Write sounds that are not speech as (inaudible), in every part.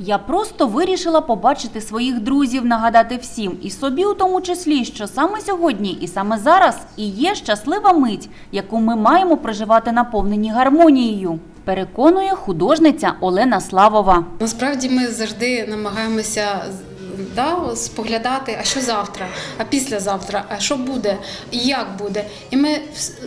Я просто вирішила побачити своїх друзів, нагадати всім і собі у тому числі, що саме сьогодні і саме зараз і є щаслива мить, яку ми маємо проживати наповнені гармонією. Переконує художниця Олена Славова. Насправді ми завжди намагаємося да, споглядати, а що завтра, а післязавтра, а що буде, і як буде. І ми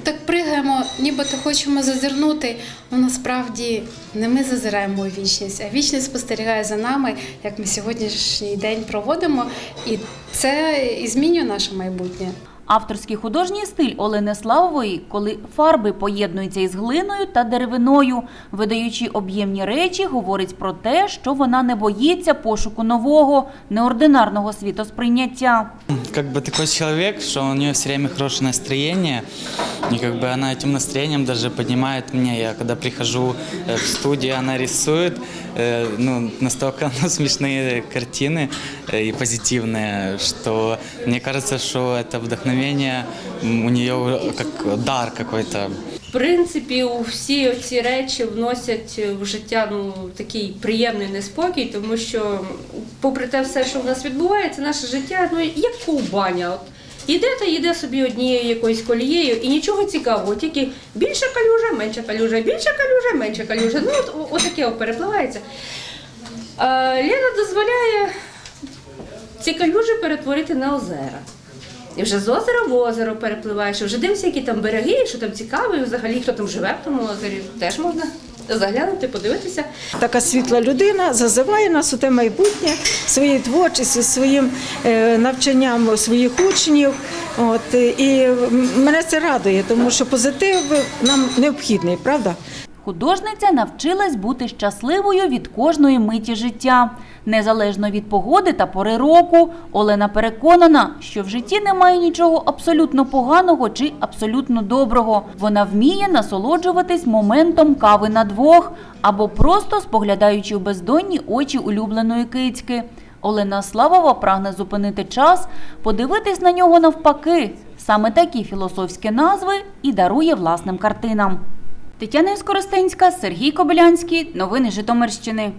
так пригаємо, нібито хочемо зазирнути. але насправді не ми зазираємо у вічність, а вічність спостерігає за нами, як ми сьогоднішній день проводимо, і це і змінює наше майбутнє. Авторський художній стиль Олени Славової, коли фарби поєднуються із глиною та деревиною, видаючи об'ємні речі, говорить про те, що вона не боїться пошуку нового, неординарного світосприйняття. как бы такой человек, что у нее все время хорошее настроение, и как бы она этим настроением даже поднимает меня. Я когда прихожу э, в студию, она рисует, э, ну, настолько ну, (laughs) смешные картины э, и позитивные, что мне кажется, что это вдохновение у нее как дар какой-то. В принципі, всі ці речі вносять в життя ну такий приємний неспокій, тому що, попри те все, що в нас відбувається, наше життя ну як ковбаня. От Іде та йде собі однією якоюсь колією і нічого цікавого, тільки більша калюжа, менша калюжа, більша калюжа, менша калюжа. Ну от отаке от перепливається. А, Лена дозволяє ці калюжі перетворити на озера. І вже з озера в озеро перепливаєш, вже дивишся, які там береги, що там цікаво, і взагалі хто там живе в тому озері, теж можна заглянути, подивитися. Така світла людина зазиває нас у те майбутнє своєю творчістю, своїм е, навчанням своїх учнів. От, і мене це радує, тому що позитив нам необхідний, правда? Художниця навчилась бути щасливою від кожної миті життя. Незалежно від погоди та пори року, Олена переконана, що в житті немає нічого абсолютно поганого чи абсолютно доброго. Вона вміє насолоджуватись моментом кави на двох або просто споглядаючи в бездонні очі улюбленої кицьки. Олена Славова прагне зупинити час, подивитись на нього навпаки. Саме такі філософські назви і дарує власним картинам. Тетяна Скоростенська, Сергій Кобилянський. Новини Житомирщини.